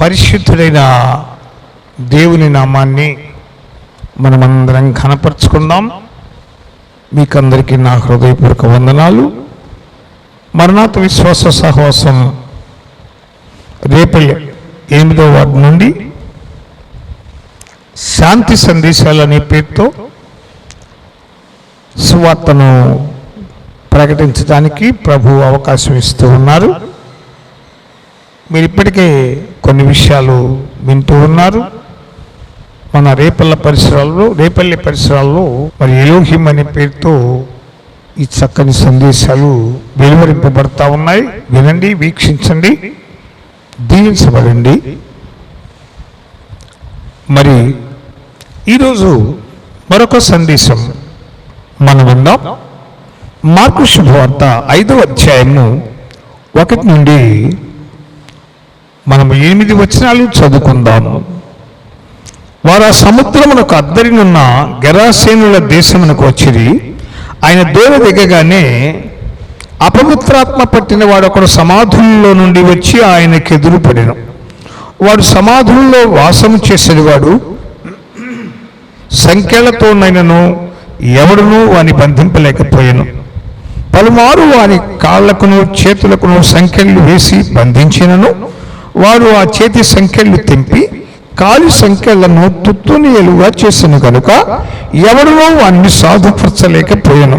పరిశుద్ధుడైన దేవుని నామాన్ని మనమందరం కనపరుచుకుందాం మీకందరికీ నా హృదయపూర్వక వందనాలు. మరణాత విశ్వాస సహవాసం రేపల్లి ఎనిమిదో వార్డు నుండి శాంతి సందేశాలు అనే పేరుతో సువార్తను ప్రకటించడానికి ప్రభు అవకాశం ఇస్తూ ఉన్నారు. మీరు ఇప్పటికే కొన్ని విషయాలు వింటూ ఉన్నారు. మన రేపల్ల పరిసరాల్లో రేపల్లి పరిసరాల్లో మరి ఎలోహిం అనే పేరుతో ఈ చక్కని సందేశాలు వెలువరింపబడతా ఉన్నాయి. వినండి వీక్షించండి దీవించబడండి. మరి ఈరోజు మరొక సందేశం మనం విందాం. మార్కు శుభవార్త ఐదవ అధ్యాయము ఒకటి నుండి మనము ఎనిమిది వచనాలు చదువుకుందాము. వారు ఆ సముద్రమునకు అద్దరినున్న గెరాసేనుల దేశమునకు వచ్చిరి. ఆయన దూర దిగగానే అపవిత్రాత్మ పట్టిన వాడు ఒకడు సమాధుల్లో నుండి వచ్చి ఆయనకు ఎదురుపడిను. వాడు సమాధుల్లో వాసము చేసేవాడు సంఖ్యలతోనైనను ఎవడునూ వాని బంధింపలేకపోయాను. పలుమారు వాని కాళ్ళకును చేతులకును సంఖ్యలు వేసి బంధించినను. వారు ఆ చేతి సంఖ్యలు తెంపి కాలి సంఖ్యలను తుత్తునియలుగా చేసిన కనుక ఎవడునో వాడిని సాధుపరచలేకపోయాను.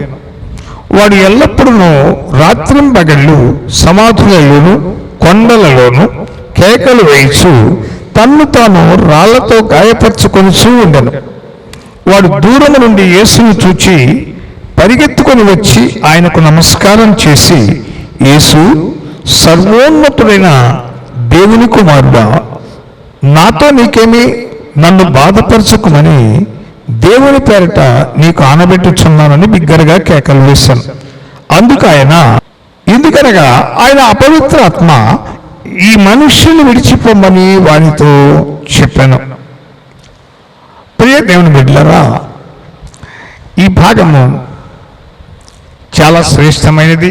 వాడు ఎల్లప్పుడూ రాత్రింబగళ్ళు సమాధులలోను కొండలలోను కేకలు వేయిచు తన్ను తాను రాళ్ళతో గాయపరచుకొనిచూ ఉండను. వాడు దూరం నుండి యేసును చూచి పరిగెత్తుకొని వచ్చి ఆయనకు నమస్కారం చేసి యేసు సర్వోన్నతుడైన దేవుని కుమారుడా నాతో నీకేమి నన్ను బాధపరచుకుమని దేవుని పేరట నీకు ఆనబెట్టుచున్నానని బిగ్గరగా కేకలు వేశాను. అందుకు ఆయన ఎందుకనగా ఆయన అపవిత్ర ఆత్మ ఈ మనుష్యుని విడిచిపోమని వానితో చెప్పాను. ప్రియ దేవుని బిడ్డలరా ఈ భాగము చాలా శ్రేష్టమైనది.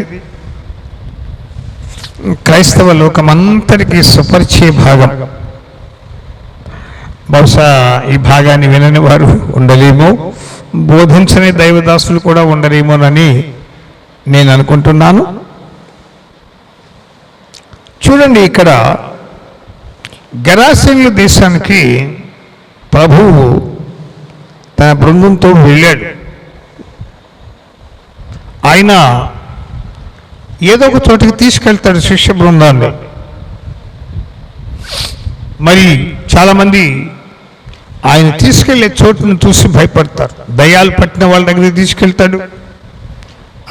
క్రైస్తవ లోకమంతటికీ సుపరిచయ భాగం. బహుశా ఈ భాగాన్ని వినని వారు ఉండలేమో బోధించని దైవదాసులు కూడా ఉండరేమోనని నేను అనుకుంటున్నాను. చూడండి ఇక్కడ గరాసిన్ల దేశానికి ప్రభువు తన బృందంతో వెళ్ళాడు. ఆయన ఏదో ఒక చోటికి తీసుకెళ్తాడు శిష్య బృందాన్ని. మరి చాలామంది ఆయన తీసుకెళ్ళే చోటును చూసి భయపడతారు. దయాలు పట్టిన వాళ్ళ దగ్గరికి తీసుకెళ్తాడు.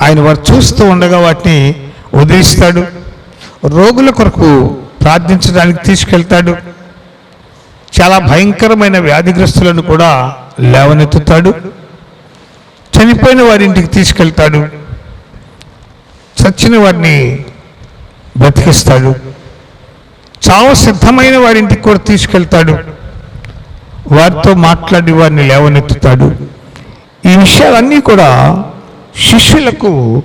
ఆయన వారు చూస్తూ ఉండగా వాటిని వదిలిస్తాడు. రోగుల కొరకు ప్రార్థించడానికి తీసుకెళ్తాడు. చాలా భయంకరమైన వ్యాధిగ్రస్తులను కూడా లేవనెత్తుతాడు. చనిపోయిన వారి ఇంటికి తీసుకెళ్తాడు. చచ్చిన వారిని బ్రతికిస్తాడు. చావు సిద్ధమైన వారి ఇంటికి కూడా తీసుకెళ్తాడు. వారితో మాట్లాడి వారిని లేవనెత్తుతాడు. ఈ విషయాలన్నీ కూడా శిష్యులకు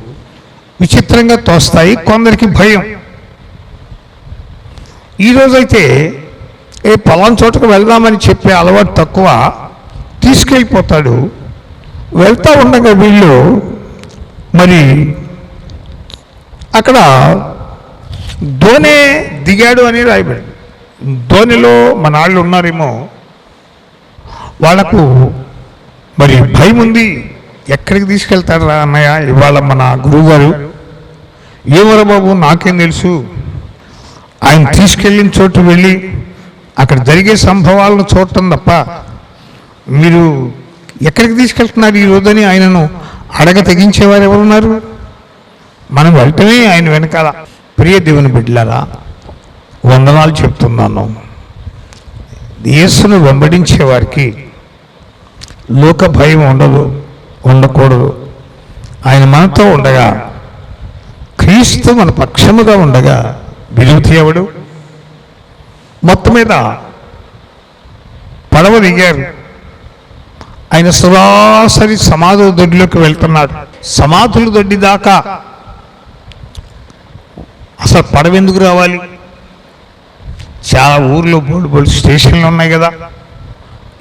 విచిత్రంగా తోస్తాయి. కొందరికి భయం. ఈరోజైతే ఏ పొలం చోటకు వెళ్దామని చెప్పే అలవాటు తక్కువ తీసుకెళ్ళిపోతాడు. వెళ్తా ఉండగా వీళ్ళు మరి అక్కడ ధోని దిగాడు అని రాయబడింది. ధోనిలో మన వాళ్ళు ఉన్నారేమో వాళ్ళకు మరి భయం ఉంది. ఎక్కడికి తీసుకెళ్తాడు రా అన్నయ్య? ఇవాళ మన గురువుగారు ఏమరా బాబు నాకేం తెలుసు. ఆయన తీసుకెళ్ళిన చోటు వెళ్ళి అక్కడ జరిగే సంభవాలను చూడటం తప్ప మీరు ఎక్కడికి తీసుకెళ్తున్నారు ఈ అని ఆయనను అడగ తెగించేవారు ఎవరున్నారు? మనం వెళ్ళటమే ఆయన వెనకాల ప్రియ దేవుని బిడ్డలారా వందనాలు చెప్తున్నాను. యేసును వెంబడించే వారికి లోక భయం ఉండదు ఉండకూడదు. ఆయన మనతో ఉండగా క్రీస్తు మన పక్షముగా ఉండగా విలువ ఎవడు? మొత్తం మీద పడవ దిగారు. ఆయన సరాసరి సమాధుల దొడ్డిలోకి వెళ్తున్నాడు. సమాధుల దొడ్డి దాకా అసలు పడవ ఎందుకు రావాలి? చాలా ఊర్లో బోల్డ్ బోల్డ్ స్టేషన్లు ఉన్నాయి కదా.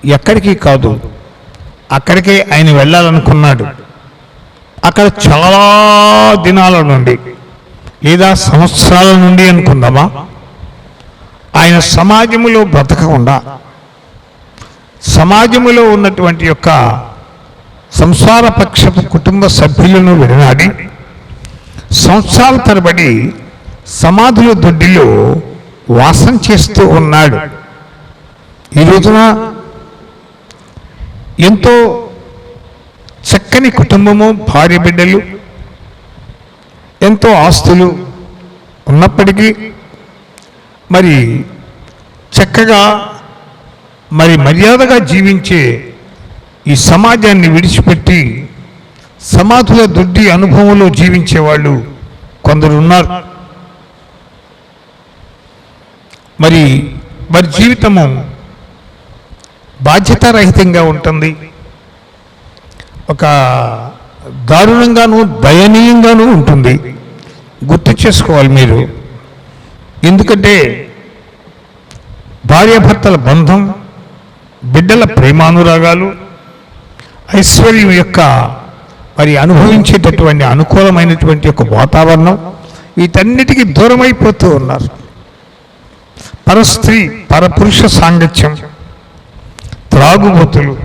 ఎక్కడికి కాదు. అక్కడికే ఆయన వెళ్ళాలనుకున్నాడు. అక్కడ చాలా దినాల నుండి లేదా సంవత్సరాల నుండి అనుకుందామా? ఆయన సమాజములో బ్రతకకుండా సమాజములో ఉన్నటువంటి యొక్క సంసార పక్షపు కుటుంబ సభ్యులను విడనాడి సంవత్సరాల తరబడి సమాధుల దొడ్డిలో వాసం చేస్తూ ఉన్నాడు. ఈ రోజున ఎంతో చక్కని కుటుంబము భార్య బిడ్డలు ఎంతో ఆస్తులు ఉన్నప్పటికీ మరి చక్కగా మరి మర్యాదగా జీవించే ఈ సమాజాన్ని విడిచిపెట్టి సమాధుల దొడ్డి అనుభవంలో జీవించే వాళ్ళు కొందరు ఉన్నారు మరి వారి జీవితము బాధ్యతారహితంగా ఉంటుంది. ఒక దారుణంగాను దయనీయంగాను ఉంటుంది. గుర్తు చేసుకోవాలి మీరు. ఎందుకంటే భార్యాభర్తల బంధం బిడ్డల ప్రేమానురాగాలు ఐశ్వర్యం యొక్క మరి అనుభవించేటటువంటి అనుకూలమైనటువంటి ఒక వాతావరణం వీటన్నిటికీ దూరమైపోతూ ఉన్నారు. పరస్త్రీ పరపురుష సాంగత్యం త్రాగుబోతులు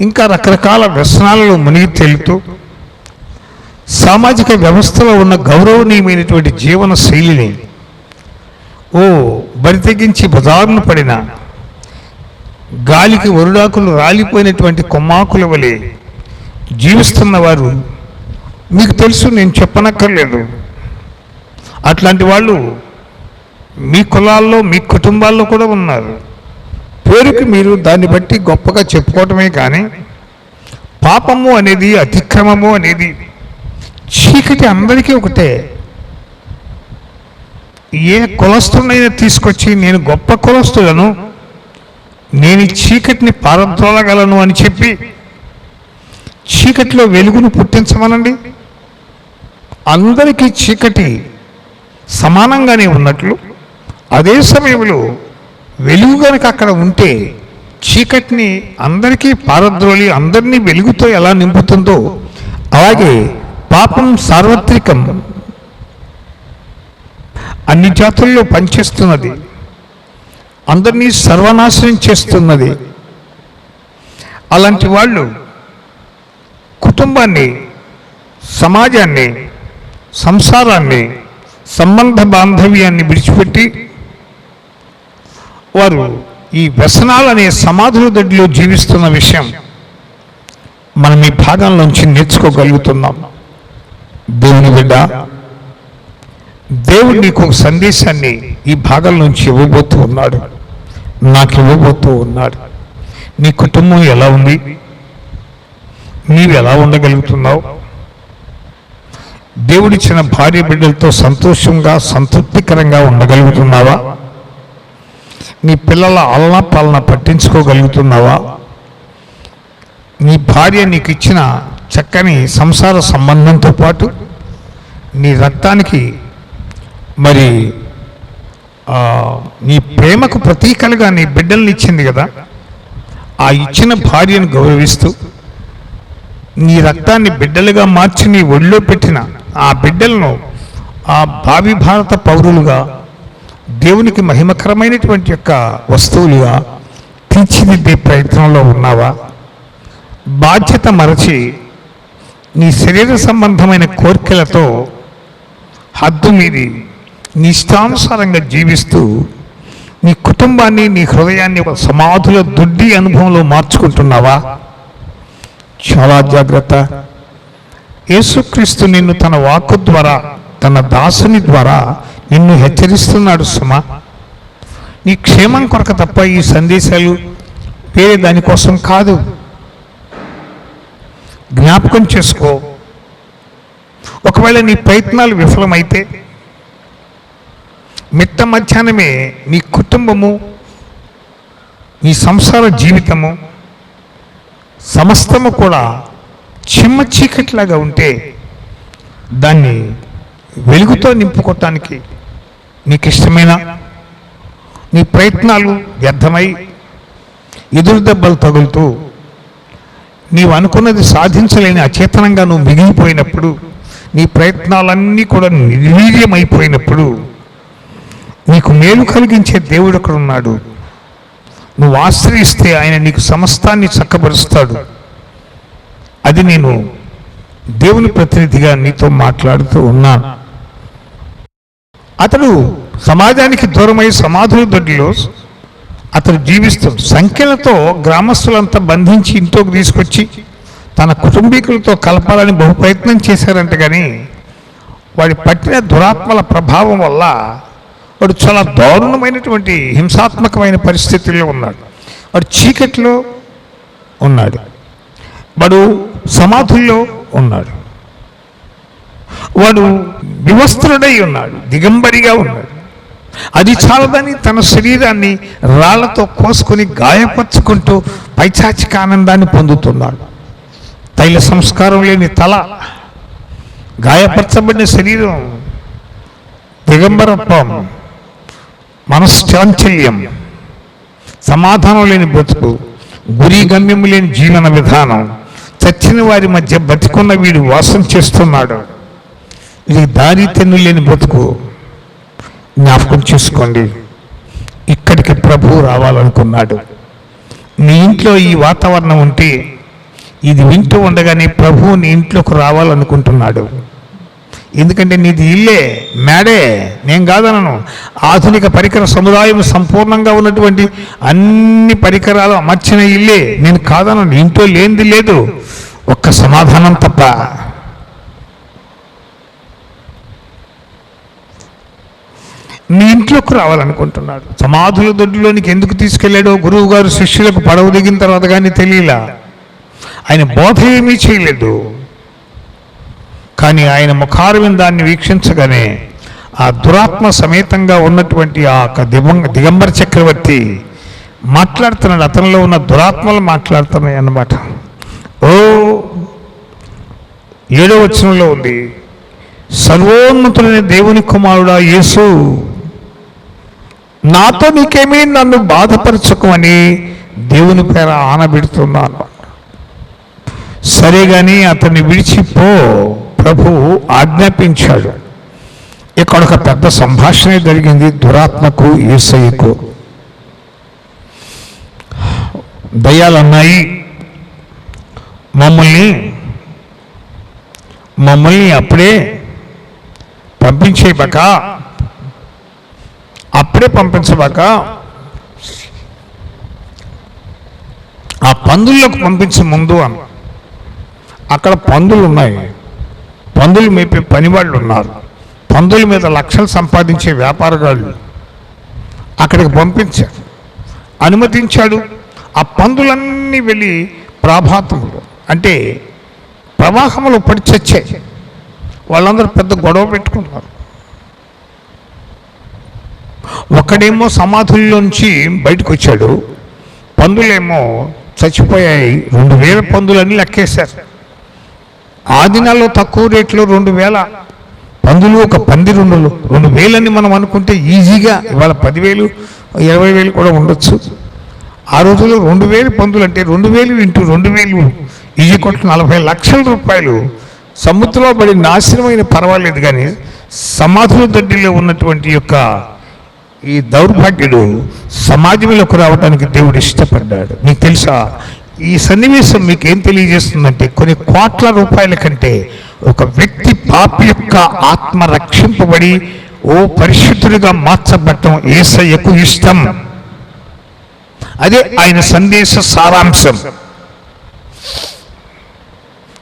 ఇంకా రకరకాల వ్యసనాలలో మునిగి తేలుతూ సామాజిక వ్యవస్థలో ఉన్న గౌరవనీయమైనటువంటి జీవన శైలిని ఓ బరి తెగించి బజారున పడిన గాలికి వరుడాకులు రాలిపోయినటువంటి కొమ్మాకుల వలె జీవిస్తున్న వారు మీకు తెలుసు నేను చెప్పనక్కర్లేదు. అట్లాంటి వాళ్ళు మీ కులాల్లో మీ కుటుంబాల్లో కూడా ఉన్నారు. పేరుకి మీరు దాన్ని బట్టి గొప్పగా చెప్పుకోవటమే కానీ పాపము అనేది అతిక్రమము అనేది చీకటి అందరికీ ఒకటే. ఏ కులస్తునైనా తీసుకొచ్చి నేను గొప్ప కులస్తులను నేను చీకటిని పారద్రోలగలను అని చెప్పి చీకటిలో వెలుగును పుట్టించమనండి. అందరికీ చీకటి సమానంగానే ఉన్నట్లు అదే సమయంలో వెలుగు కనుక అక్కడ ఉంటే చీకటిని అందరికీ పారద్రోలి అందరినీ వెలుగుతో ఎలా నింపుతుందో అలాగే పాపం సార్వత్రికం అన్ని జాతుల్లో పనిచేస్తున్నది. అందరినీ సర్వనాశనం చేస్తున్నది. అలాంటి వాళ్ళు కుటుంబాన్ని సమాజాన్ని సంసారాన్ని సంబంధ బాంధవ్యాన్ని విడిచిపెట్టి వారు ఈ వ్యసనాలనే సమాధుల దొడ్డిలో జీవిస్తున్న విషయం మనం ఈ భాగంలోంచి నేర్చుకోగలుగుతున్నాం. దేవుని బిడ్డ దేవుడు నీకు ఒక సందేశాన్ని ఈ భాగం నుంచి ఇవ్వబోతూ ఉన్నాడు. నాకు ఇవ్వబోతూ ఉన్నాడు. నీ కుటుంబం ఎలా ఉంది? నీవు ఎలా ఉండగలుగుతున్నావు? దేవుడిచ్చిన భార్య బిడ్డలతో సంతోషంగా సంతృప్తికరంగా ఉండగలుగుతున్నావా? నీ పిల్లల ఆలన పాలన పట్టించుకోగలుగుతున్నావా? నీ భార్య నీకు ఇచ్చిన చక్కని సంసార సంబంధంతో పాటు నీ రక్తానికి మరి నీ ప్రేమకు ప్రతీకలుగా నీ బిడ్డల్ని ఇచ్చింది కదా? ఆ ఇచ్చిన భార్యను గౌరవిస్తూ నీ రక్తాన్ని బిడ్డలుగా మార్చి నీ ఒళ్ళో పెట్టిన ఆ బిడ్డలను ఆ భావి భారత పౌరులుగా దేవునికి మహిమకరమైనటువంటి యొక్క వస్తువులుగా తీర్చిదిద్దే ప్రయత్నంలో ఉన్నావా? బాధ్యత మరచి నీ శరీర సంబంధమైన కోరికలతో హద్దు మీది నీ ఇష్టానుసారంగా జీవిస్తూ నీ కుటుంబాన్ని నీ హృదయాన్ని ఒక సమాధుల దుడ్డి అనుభవంలో మార్చుకుంటున్నావా? చాలా జాగ్రత్త. యేసుక్రీస్తు నిన్ను తన వాక్కు ద్వారా తన దాసుని ద్వారా నిన్ను హెచ్చరిస్తున్నాడు సుమా. నీ క్షేమం కొరకు తప్ప ఈ సందేశాలు వేరే దానికోసం కాదు. జ్ఞాపకం చేసుకో. ఒకవేళ నీ ప్రయత్నాలు విఫలమైతే మిట్ట మధ్యాహ్నమే నీ కుటుంబము నీ సంసార జీవితము సమస్తము కూడా చిమ్మ చీకట్లాగా ఉంటే దాన్ని వెలుగుతో నింపుకోవటానికి నీకు ఇష్టమైన నీ ప్రయత్నాలు వ్యర్థమై ఎదురు దెబ్బలు తగులుతూ నీవు అనుకున్నది సాధించలేని అచేతనంగా నువ్వు మిగిలిపోయినప్పుడు నీ ప్రయత్నాలన్నీ కూడా నిర్వీర్యమైపోయినప్పుడు నీకు మేలు కలిగించే దేవుడు అక్కడ ఉన్నాడు నువ్వు ఆశ్రయిస్తే ఆయన నీకు సమస్తాన్ని చక్కబరుస్తాడు అది నేను దేవుని ప్రతినిధిగా నీతో మాట్లాడుతూ ఉన్నాను. అతడు సమాజానికి దూరమై సమాధుల దొడ్డిలో అతడు జీవిస్తాడు సంఖ్యలతో గ్రామస్తులంతా బంధించి ఇంట్లోకి తీసుకొచ్చి తన కుటుంబీకులతో కలపాలని బహు ప్రయత్నం చేశారంట కానీ వాడి పట్టిన దురాత్మల ప్రభావం వల్ల వాడు చాలా దారుణమైనటువంటి హింసాత్మకమైన పరిస్థితుల్లో ఉన్నాడు. వాడు చీకట్లో ఉన్నాడు. వాడు సమాధుల్లో ఉన్నాడు. వాడు వివస్త్రుడై ఉన్నాడు దిగంబరిగా ఉన్నాడు. అది చాలదని తన శరీరాన్ని రాళ్ళతో కోసుకొని గాయపరుచుకుంటూ పైచాచిక ఆనందాన్ని పొందుతున్నాడు. తైల సంస్కారం లేని తల గాయపరచబడిన శరీరం దిగంబరత్వం మనశ్చాంచల్యం సమాధానం లేని బ్రతుకు గురి గమ్యము లేని జీవన విధానం చచ్చిన వారి మధ్య బతికున్న వీడు వాసం చేస్తున్నాడు. ఇది దారి తెన్ను లేని బ్రతుకు. జ్ఞాపకం చేసుకోండి. ఇక్కడికి ప్రభు రావాలనుకున్నాడు. నీ ఇంట్లో ఈ వాతావరణం ఉంటే ఇది వింటూ ఉండగానే ప్రభు నీ ఇంట్లోకి రావాలనుకుంటున్నాడు. ఎందుకంటే నీది ఇల్లే మేడే నేను కాదనను. ఆధునిక పరికర సముదాయం సంపూర్ణంగా ఉన్నటువంటి అన్ని పరికరాలు అమర్చిన ఇల్లే నేను కాదనను. ఇంట్లో లేనిది లేదు. ఒక్క సమాధానం తప్ప. నీ ఇంట్లోకి రావాలనుకుంటున్నాడు. సమాధుల దొడ్డులోనికి ఎందుకు తీసుకెళ్ళాడో గురువు గారు శిష్యులకు పడవ దిగిన తర్వాత కానీ తెలియలా. ఆయన బోధ ఏమీ చేయలేదు. కానీ ఆయన ముఖారవిందాన్ని వీక్షించగానే ఆ దురాత్మ సమేతంగా ఉన్నటువంటి ఆ యొక్క దిగంబర చక్రవర్తి మాట్లాడుతున్నాడు అతనిలో ఉన్న దురాత్మలు మాట్లాడుతున్నాయి అన్నమాట. ఓ ఏడో వచనంలో ఉంది. సర్వోన్నతులైన దేవుని కుమారుడా యేసు నాతో నీకేమీ నన్ను బాధపరచుకోమని దేవుని పేర ఆనబెడుతున్నాను. సరే గాని అతన్ని విడిచిపో ప్రభు ఆజ్ఞాపించాడు. ఇక్కడ ఒక పెద్ద సంభాషణ జరిగింది దురాత్మకు ఏసయ్యకు. దయ్యాలన్నాయి మమ్మల్ని మమ్మల్ని అప్పుడే పంపించేయబక అప్పుడే పంపించబాక ఆ పందుల్లోకి పంపించే ముందు అన్న అక్కడ పందులు ఉన్నాయి. పందులు మేపే పనివాళ్ళు ఉన్నారు. పందుల మీద లక్షలు సంపాదించే వ్యాపారగాళ్ళు. అక్కడికి పంపించారు. అనుమతించాడు. ఆ పందులన్నీ వెళ్ళి ప్రాభాతములు అంటే ప్రవాహములు పడి చచ్చాయి. వాళ్ళందరూ పెద్ద గొడవ పెట్టుకున్నారు ఒకడేమో సమాధుల్లోంచి బయటకు వచ్చాడు పందులేమో చచ్చిపోయాయి రెండు వేల పందులన్నీ లెక్కేశారు. ఆ దినాల్లో తక్కువ రేట్లో రెండు వేల పందులు ఒక పంది రెండులు రెండు వేలని మనం అనుకుంటే ఈజీగా ఇవాళ పదివేలు ఇరవై వేలు కూడా ఉండొచ్చు. ఆ రోజుల్లో రెండు వేలు పందులు అంటే రెండు వేలు ఇంటూ రెండు వేలు ఈజీ కొట్టు నలభై లక్షల రూపాయలు. సముద్రంలో పడి నాశనమైన పర్వాలేదు కానీ సమాధుల దడ్డిలో ఉన్నటువంటి యొక్క ఈ దౌర్భాగ్యుడు సమాజంలోకి రావడానికి దేవుడు ఇష్టపడ్డాడు. మీకు తెలుసా? ఈ సన్నివేశం మీకు ఏం తెలియజేస్తుందంటే కొన్ని కోట్ల రూపాయల కంటే ఒక వ్యక్తి పాపి యొక్క ఆత్మ రక్షింపబడి ఓ పరిశుద్ధుడిగా మార్చబడటం ఏసయ్యకు ఇష్టం. అదే ఆయన సందేశ సారాంశం.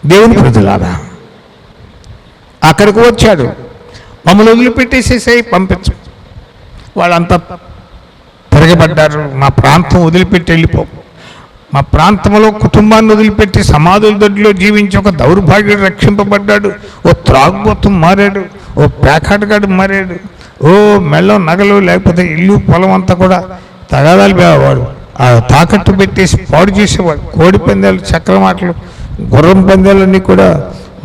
దేవుని ప్రజలారా అక్కడికి వచ్చాడు. మమ్మల్ని వదిలిపెట్టేసేసాయి పంపించు. వాళ్ళంతా తిరగబడ్డారు. మా ప్రాంతం వదిలిపెట్టి వెళ్ళిపో. మా ప్రాంతంలో కుటుంబాన్ని వదిలిపెట్టి సమాధుల దొడ్డిలో జీవించి ఒక దౌర్భాగ్యుడు రక్షింపబడ్డాడు. ఓ త్రాగుబోతం మారాడు. ఓ పేకాటగాడు మారాడు. ఓ మెళ్ళ నగలు లేకపోతే ఇల్లు పొలం అంతా కూడా తగాదాలు పేవాడు. ఆ తాకట్టు పెట్టేసి పాడు చేసేవాడు. కోడి పందాలు చక్రమాటలు గుర్రం పందాలన్నీ కూడా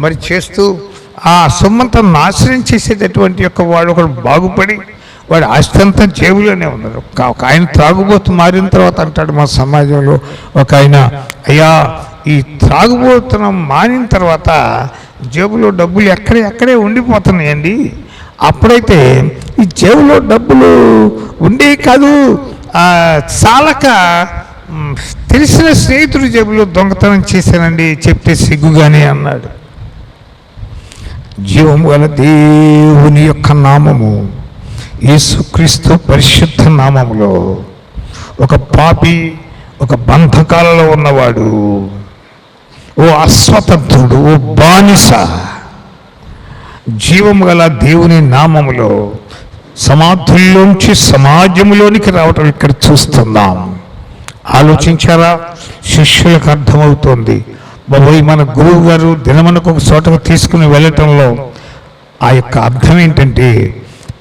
మరి చేస్తూ ఆ సొమ్మంతా నాశనం చేసేటటువంటి యొక్క వాడు ఒకడు బాగుపడి వాడు ఆస్తి అంతా జేబులోనే ఉన్నారు ఒక- ఒక ఆయన త్రాగుబోతు మారిన తర్వాత అంటాడు మా సమాజంలో ఒక ఆయన అయ్యా ఈ త్రాగుబోతనం మానిన తర్వాత జేబులో డబ్బులు ఎక్కడే ఎక్కడే ఉండిపోతున్నాయండి. అప్పుడైతే ఈ జేబులో డబ్బులు ఉండే కాదు చాలక తెలిసిన స్నేహితుడి జేబులో దొంగతనం చేశానండి చెప్తే సిగ్గుగానే అన్నాడు. జీవము గల దేవుని యొక్క నామము. యేసుక్రీస్తు పరిశుద్ధ నామములో ఒక పాపి ఒక బంధకాలలో ఉన్నవాడు ఓ అస్వతంత్రుడు ఓ బానిస జీవము గల దేవుని నామములో సమాధుల్లోంచి సమాజంలోనికి రావటం ఇక్కడ చూస్తున్నాం. ఆలోచించారా? శిష్యులకు అర్థమవుతోంది. బాబోయ్ మన గురువు గారు దినమనకు ఒక చోటకు తీసుకుని వెళ్ళటంలో ఆ యొక్క అర్థం ఏంటంటే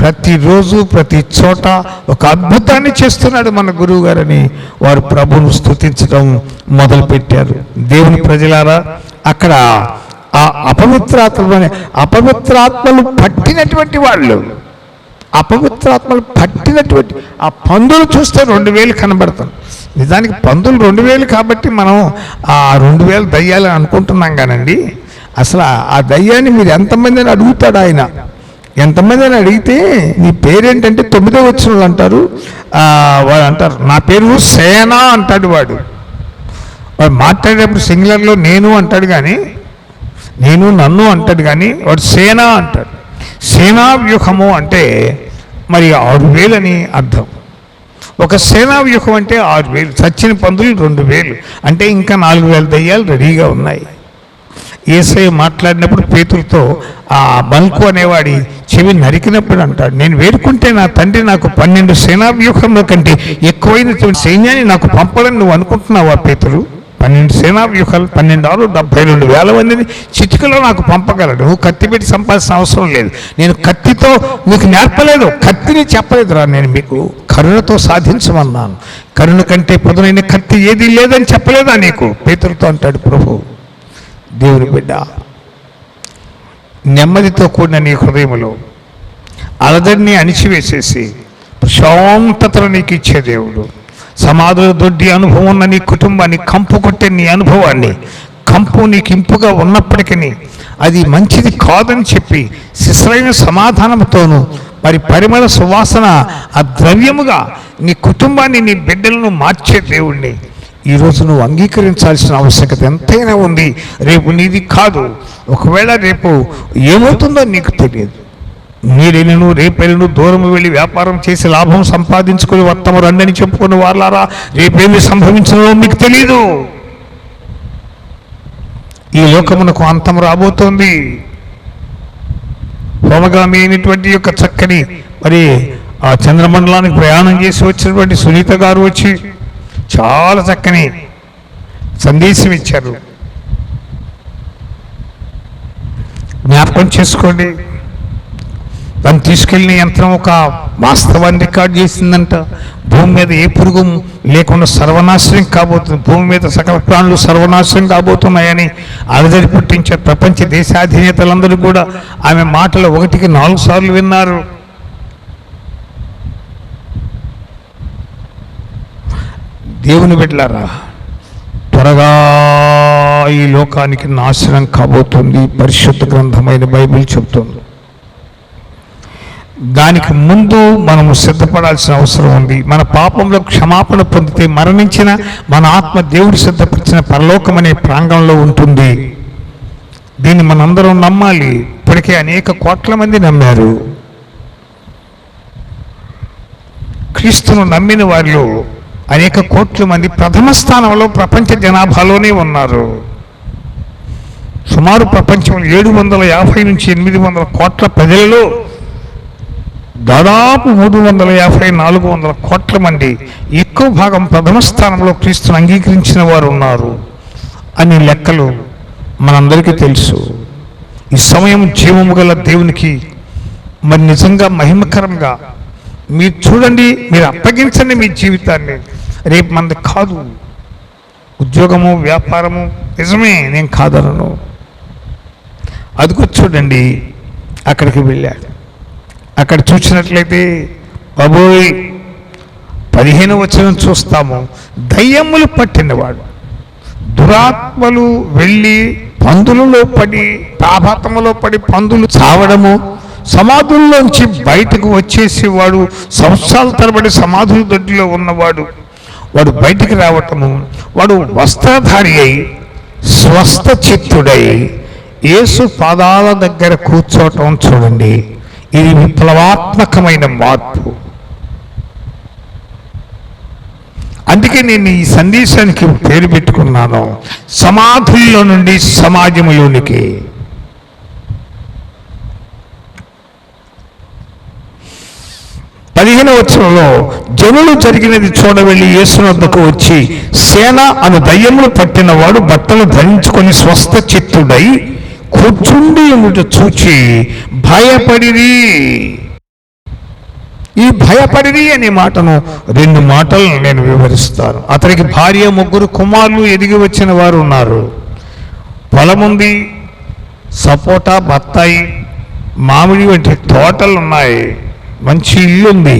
ప్రతిరోజు ప్రతి చోట ఒక అద్భుతాన్ని చేస్తున్నాడు మన గురువు గారని వారు ప్రభువును స్తుతించడం మొదలుపెట్టారు. దేవుని ప్రజలారా అక్కడ ఆ అపవిత్రాత్మలు అపవిత్రాత్మలు పట్టినటువంటి వాళ్ళు అపవిత్రాత్మలు పట్టినటువంటి ఆ పందులు చూస్తే రెండు వేలు కనబడతాం నిజానికి పందులు రెండు వేలు కాబట్టి మనం ఆ రెండు వేలు దయ్యాలని అనుకుంటున్నాం కానండి. అసలు ఆ- ఆ దయ్యాన్ని మీరు ఎంతమందిని అడుగుతాడు ఆయన? ఎంతమంది అని అడిగితే నీ పేరేంటంటే తొమ్మిదో వచ్చిన వాళ్ళు అంటారు వాడు అంటారు నా పేరు సేనా అంటాడు వాడు. వాడు మాట్లాడేటప్పుడు సింగులర్లో నేను అంటాడు కానీ నేను నన్ను అంటాడు కానీ వాడు సేనా అంటాడు. సేనా వ్యూహము అంటే మరి ఆరు వేలని అర్థం. ఒక సేనా వ్యూహం అంటే ఆరు వేలు చచ్చిన పందులు రెండు వేలు. అంటే ఇంకా నాలుగు వేల దయ్యాలు రెడీగా ఉన్నాయి. ఏసై మాట్లాడినప్పుడు పేతులతో ఆ బల్కు అనేవాడి చెవి నరికినప్పుడు అంటాడు. నేను వేడుకుంటే నా తండ్రి నాకు పన్నెండు సేనావ్యూహంలో కంటే ఎక్కువైనటువంటి సైన్యాన్ని నాకు పంపాలని నువ్వు అనుకుంటున్నావా పేతులు? పన్నెండు సేనావ్యూహాలు పన్నెండు ఆరు డెబ్బై రెండు వేల మందిని చిటికలో నాకు పంపగలడు. నువ్వు కత్తి పెట్టి సంపాదించిన అవసరం లేదు. నేను కత్తితో నీకు నేర్పలేదు. కత్తిని చెప్పలేదురా నేను మీకు. కరుణతో సాధించమన్నాను. కరుణ కంటే పదునైన కత్తి ఏది లేదని చెప్పలేదా నీకు? పేతులతో అంటాడు ప్రభు. దేవుని బిడ్డ. నెమ్మదితో కూడిన నీ హృదయములో అలదడిని అణిచివేసేసి ప్రశాంతతను నీకు ఇచ్చే దేవుడు. సమాధుల దొడ్డి అనుభవం ఉన్న నీ కుటుంబాన్ని కంపు కొట్టే నీ అనుభవాన్ని కంపు నీకు ఇంపుగా ఉన్నప్పటికీ అది మంచిది కాదని చెప్పి శిశ్రైన సమాధానంతోనూ మరి పరిమళ సువాసన ఆ ద్రవ్యముగా నీ కుటుంబాన్ని నీ బిడ్డలను మార్చే దేవుణ్ణి. ఈరోజు నువ్వు అంగీకరించాల్సిన ఆవశ్యకత ఎంతైనా ఉంది. రేపు నీది కాదు. ఒకవేళ రేపు ఏమవుతుందో నీకు తెలియదు. మీరెళ్ళను రేపెళ్ళను దూరం వెళ్ళి వ్యాపారం చేసి లాభం సంపాదించుకుని వత్తము రండని చెప్పుకుని వాళ్ళారా రేపేమి సంభవించదో మీకు తెలియదు ఈ లోకమునకు అంతం రాబోతోంది. హోమగామి అయినటువంటి యొక్క చక్కని మరి ఆ చంద్రమండలానికి ప్రయాణం చేసి వచ్చినటువంటి సునీత గారు వచ్చి చాలా చక్కని సందేశం ఇచ్చారు. జ్ఞాపకం చేసుకోండి. దాన్ని తీసుకెళ్ళిన యంత్రం ఒక వాస్తవాన్ని రికార్డ్ చేసిందంట. భూమి మీద ఏ పురుగు లేకుండా సర్వనాశనం కాబోతుంది. భూమి మీద సకల ప్రాణులు సర్వనాశనం కాబోతున్నాయని అలజడి పుట్టించే ప్రపంచ దేశాధినేతలందరూ కూడా ఆమె మాటలు ఒకటికి నాలుగు సార్లు విన్నారు. దేవుని బిడ్డలారా త్వరగా ఈ లోకానికి నాశనం కాబోతుంది. పరిశుద్ధ గ్రంథమైన బైబిల్ చెబుతుంది. దానికి ముందు మనము సిద్ధపడాల్సిన అవసరం ఉంది. మన పాపంలో క్షమాపణ పొందితే మరణించిన మన ఆత్మ దేవుడు సిద్ధపరిచిన పరలోకం అనే ప్రాంగణంలో ఉంటుంది. దీన్ని మనందరం నమ్మాలి. ఇప్పటికే అనేక కోట్ల మంది నమ్మారు. క్రీస్తును నమ్మిన వారిలో అనేక కోట్ల మంది ప్రథమ స్థానంలో ప్రపంచ జనాభాలోనే ఉన్నారు. సుమారు ప్రపంచం ఏడు వందల యాభై నుంచి ఎనిమిది వందల కోట్ల ప్రజలలో దాదాపు మూడు వందల యాభై నాలుగు వందల కోట్ల మంది ఎక్కువ భాగం ప్రథమ స్థానంలో క్రీస్తును అంగీకరించిన వారు ఉన్నారు అనే లెక్కలు మనందరికీ తెలుసు. ఈ సమయం జీవము గల దేవునికి మరి నిజంగా మహిమకరంగా మీరు చూడండి మీరు అప్పగించండి మీ జీవితాన్ని. రేపు మనది కాదు. ఉద్యోగము వ్యాపారము నిజమే నేను కాదనను. అదిగో చూడండి అక్కడికి వెళ్ళాడు అక్కడ చూసినట్లయితే బాబోయ్ పదిహేను వచ్చిన చూస్తాము. దయ్యములు పట్టినవాడు. దురాత్మలు వెళ్ళి పందులలో పడి పాపాతములో పడి పందులు చావడము సమాధుల్లోంచి బయటకు వచ్చేసేవాడు సంవత్సరాల తరబడి సమాధుల దొడ్డిలో ఉన్నవాడు. వాడు బయటికి రావటము వాడు వస్త్రధారి అయి స్వస్థ చిత్తుడై యేసు పాదాల దగ్గర కూర్చోవటం చూడండి. ఇది విప్లవాత్మకమైన మార్పు. అందుకే నేను ఈ సందేశానికి పేరు పెట్టుకున్నాను. సమాధుల్లో నుండి సమాజంలోనికి పదిహేను వచ్చంలో జనులు జరిగినది చూడవెళ్ళి యేసునద్దకు వచ్చి సేన అను దయ్యములు పట్టిన వాడు బట్టలు ధరించుకొని స్వస్థ చిత్తుడై కూర్చుండి ఉండుట చూచి భయపడిరి. ఈ భయపడిరి అనే మాటను రెండు మాటలు నేను వివరిస్తాను. అతనికి భార్య ముగ్గురు కుమారులు ఎదిగి వచ్చిన వారు ఉన్నారు. పొలముంది సపోటా బత్తాయి మామిడి వంటి తోటలు ఉన్నాయి మంచి ఇల్లు ఉంది.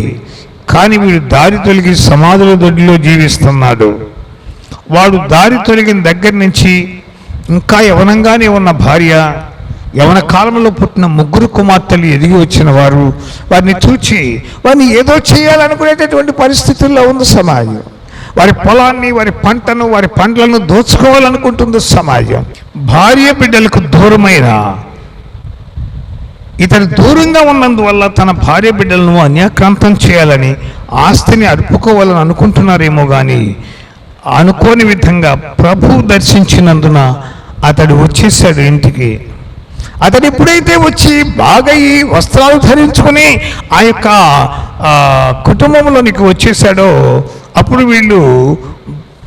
కానీ వీడు దారి తొలగి సమాధుల దొడ్డిలో జీవిస్తున్నాడు. వాడు దారి తొలగిన దగ్గర నుంచి ఇంకా యవనంగానే ఉన్న భార్య యవన కాలంలో పుట్టిన ముగ్గురు కుమార్తెలు ఎదిగి వచ్చిన వారు వారిని చూచి వారిని ఏదో చేయాలనుకునేటటువంటి పరిస్థితుల్లో ఉంది సమాజం. వారి పొలాన్ని వారి పంటను వారి పండ్లను దోచుకోవాలనుకుంటుంది సమాజం. భార్య బిడ్డలకు దూరమైన ఇతను దూరంగా ఉన్నందువల్ల తన భార్య బిడ్డలను అన్యాక్రాంతం చేయాలని ఆస్తిని అడుపుకోవాలని అనుకుంటున్నారేమో కానీ అనుకోని విధంగా ప్రభు దర్శించినందున అతడు వచ్చేసాడు ఇంటికి. అతడు ఎప్పుడైతే వచ్చి బాగా ఈ వస్త్రాలు ధరించుకొని ఆ యొక్క కుటుంబంలోనికి వచ్చేసాడో అప్పుడు వీళ్ళు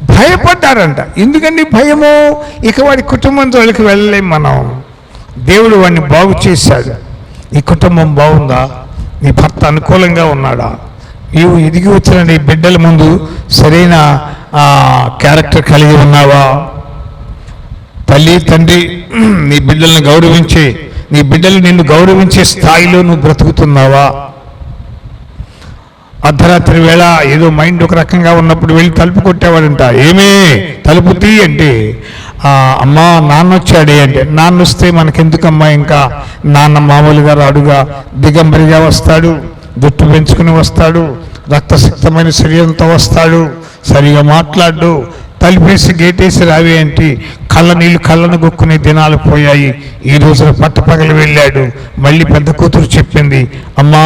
భయపడ్డారంట. ఎందుకండి భయము? ఇక వాడి కుటుంబం జోలికి వెళ్ళలేం మనం. దేవుడు వాడిని బాగు చేశాడు. నీ కుటుంబం బాగుందా? నీ భర్త అనుకూలంగా ఉన్నాడా? నీవు ఎదిగి వచ్చిన నీ బిడ్డల ముందు సరైన క్యారెక్టర్ కలిగి ఉన్నావా? తల్లి తండ్రి నీ బిడ్డల్ని గౌరవించి నీ బిడ్డలు నిన్ను గౌరవించే స్థాయిలో నువ్వు బ్రతుకుతున్నావా? అర్ధరాత్రి వేళ ఏదో మైండ్ ఒక రకంగా ఉన్నప్పుడు వెళ్ళి తలుపు కొట్టేవాడంట. ఏమే? తలుపు తీ అంటే అమ్మా నాన్న వచ్చాడే అంటే నాన్న వస్తే మనకెందుకమ్మా ఇంకా? నాన్న మామూలుగా రాడుగా దిగంబరిగా వస్తాడు జుట్టు పెంచుకుని వస్తాడు రక్తసిక్తమైన శరీరంతో వస్తాడు సరిగా మాట్లాడు తలిపేసి గేటేసి రావి అంటే కళ్ళ నీళ్ళు కళ్ళను గొక్కునే దినాలు పోయాయి. ఈ రోజున పట్టపగలు వెళ్ళాడు. మళ్ళీ పెద్ద కూతురు చెప్పింది అమ్మా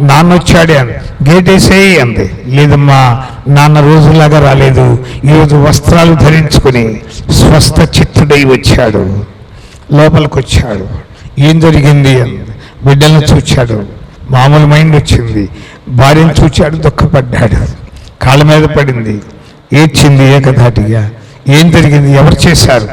నాన్న వచ్చాడే అని గేటేసేయి అంది. లేదమ్మా నాన్న రోజులాగా రాలేదు. ఈరోజు వస్త్రాలు ధరించుకుని స్వస్థ చిత్తుడై వచ్చాడు. లోపలికి వచ్చాడు. ఏం జరిగింది? అని బిడ్డలను చూచాడు. మామూలు మైండ్ వచ్చింది. భార్యను చూచాడు దుఃఖపడ్డాడు. కాళ్ళ మీద పడింది. ఏడ్చింది ఏకధాటిగా. ఏం జరిగింది? ఎవరు చేశారు?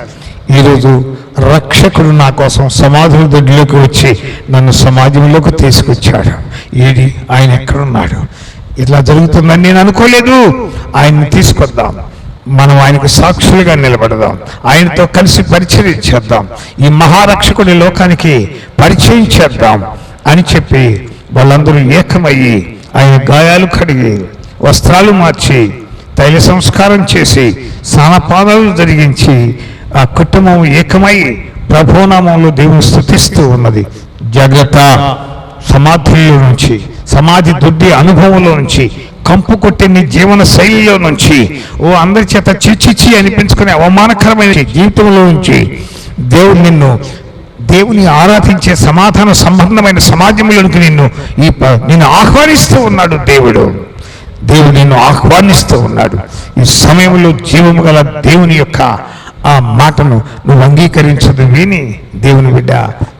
ఈరోజు రక్షకుడు నా కోసం సమాధుల దొడ్డిలోకి వచ్చి నన్ను సమాజంలోకి తీసుకొచ్చాడు. ఏది? ఆయన ఎక్కడున్నాడు? ఇట్లా జరుగుతుందని నేను అనుకోలేదు. ఆయన్ని తీసుకొద్దాం. మనం ఆయనకు సాక్షులుగా నిలబడదాం. ఆయనతో కలిసి పరిచయం చేద్దాం. ఈ మహారక్షకుడి లోకానికి పరిచయం చేద్దాం అని చెప్పి వాళ్ళందరూ ఏకమయ్యి ఆయన గాయాలు కడిగి వస్త్రాలు మార్చి తైల సంస్కారం చేసి స్నానపాదాలు జరిగించి ఆ కుటుంబం ఏకమై ప్రభునామంలో దేవుని స్థుతిస్తూ ఉన్నది. జాగ్రత్త. సమాధిలో నుంచి సమాధి దుడ్డి అనుభవంలో నుంచి కంపు కొట్టిన జీవన శైలిలో నుంచి ఓ అందరి చేత చిచిచి అనిపించుకునే అవమానకరమైన జీవితంలో నుంచి దేవుడు నిన్ను దేవుని ఆరాధించే సమాధాన సంబంధమైన సమాజంలోనికి నిన్ను ఈ ప- నిన్ను ఆహ్వానిస్తూ ఉన్నాడు దేవుడు. దేవుడు నిన్ను ఆహ్వానిస్తూ ఉన్నాడు. ఈ సమయంలో జీవము గల దేవుని యొక్క ఆ మాటను నువ్వు అంగీకరించదు విని దేవుని బిడ్డ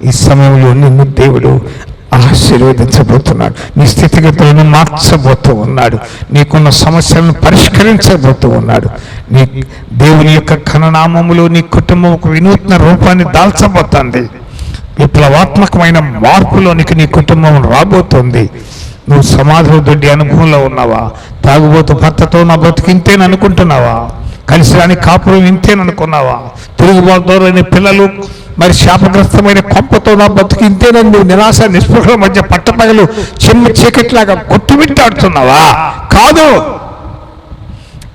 ఈ సమయంలో నిన్ను దేవుడు ఆశీర్వదించబోతున్నాడు. నీ స్థితిగతులను మార్చబోతూ ఉన్నాడు. నీకున్న సమస్యలను పరిష్కరించబోతూ ఉన్నాడు. నీ దేవుని యొక్క ఖననామములో నీ కుటుంబం ఒక వినూత్న రూపాన్ని దాల్చబోతోంది. విప్లవాత్మకమైన మార్పులోనికి నీ కుటుంబం రాబోతోంది. నువ్వు సమాధిలో దొడ్డి అనుభవంలో ఉన్నావా? తాగుబోతు భర్తతో నా బ్రతికింతేని అనుకుంటున్నావా? కలిసి రాని కాపురం ఇంతేననుకున్నావా తిరుగుబాటుదోరైన పిల్లలు మరి శాపగ్రస్తమైన కొంపతో నా బతుకు ఇంతేనని నువ్వు నిరాశ నిస్పృహల మధ్య పట్టపగలు చిమ్మ చీకట్లాగా కొట్టుమిట్టాడుతున్నావా? కాదు!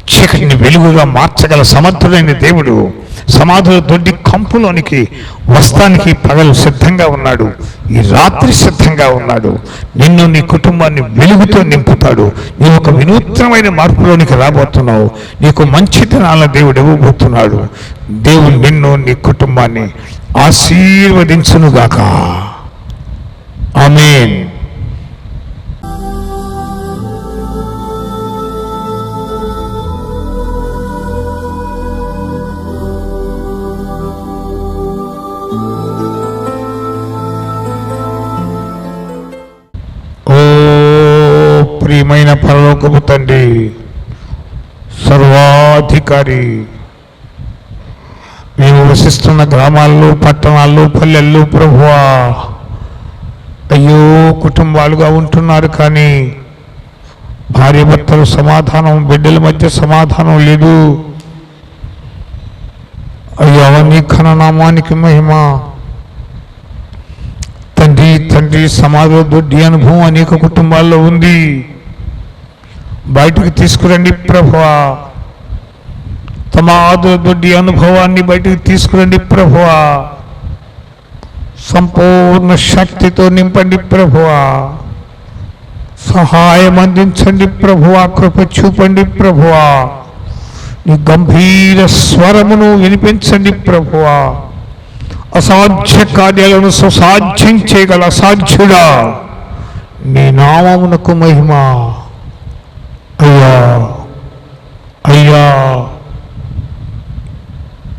చీకటిని వెలుగుగా మార్చగల సమర్థుడైన దేవుడు సమాధుల దొడ్డి కంపులోనికి వస్తానికి పగలు సిద్ధంగా ఉన్నాడు. ఈ రాత్రి సిద్ధంగా ఉన్నాడు. నిన్ను నీ కుటుంబాన్ని వెలుగుతో నింపుతాడు. నీవు ఒక వినూత్నమైన మార్పులోనికి రాబోతున్నావు. నీకు మంచి దినాల దేవుడు ఇవ్వబోతున్నాడు. దేవుడు నిన్ను నీ కుటుంబాన్ని ఆశీర్వదించునుగాక. ఆమెన్. ప్రియమైన పరలోకపు తండ్రి సర్వాధికారి. మేము వసిస్తున్న గ్రామాల్లో పట్టణాల్లో పల్లెల్లో ప్రభువా అయ్యో కుటుంబాలుగా ఉంటున్నారు కానీ భార్య భర్తలు సమాధానం బిడ్డల మధ్య సమాధానం లేదు. అయ్యో నీ ఖననామానికి మహిమ. తండ్రి తండ్రి సమాధిలో దొడ్డి అనుభవం అనేక కుటుంబాల్లో ఉంది. బయటకు తీసుకురండి ప్రభువా. తమ దొడ్డి అనుభవాన్ని బయటకు తీసుకురండి ప్రభువా. సంపూర్ణ శక్తితో నింపండి ప్రభువా. సహాయం అందించండి ప్రభువా. కృప చూపండి ప్రభువా. నీ గంభీర స్వరమును వినిపించండి ప్రభువా. అసాధ్య కార్యాలను సుసాధ్యం చేయగల అసాధ్యుడా. నీ నామమునకు మహిమ. అయ్యా అయ్యా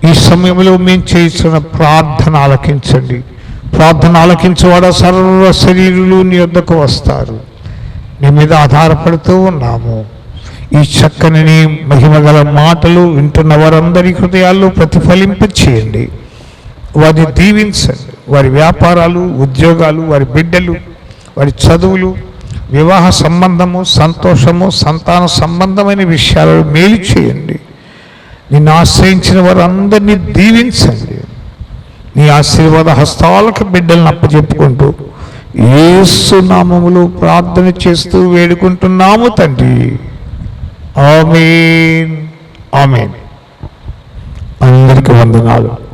ఈ సమయంలో మేము చేసిన ప్రార్థన ఆలకించండి. ప్రార్థన ఆలకించేవాడ సర్వ శరీరులు నీ వద్దకు వస్తారు. నీ మీద ఆధారపడుతూ ఉన్నాము. ఈ చక్కని నీ మహిమగల మాటలు వింటున్న వారందరి హృదయాల్లో ప్రతిఫలింపచేయండి వారిని దీవించండి. వారి వ్యాపారాలు ఉద్యోగాలు వారి బిడ్డలు వారి చదువులు వివాహ సంబంధము సంతోషము సంతాన సంబంధమైన విషయాలను మేలు చేయండి. నిన్ను ఆశ్రయించిన వారందరినీ దీవించండి. నీ ఆశీర్వాద హస్తాలకు బిడ్డలను అప్పచెప్పుకుంటూ ఏసు నామములు ప్రార్థన చేస్తూ వేడుకుంటున్నాము తండ్రి. ఆమేన్. ఆమెన్. అందరికీ వందనాలు.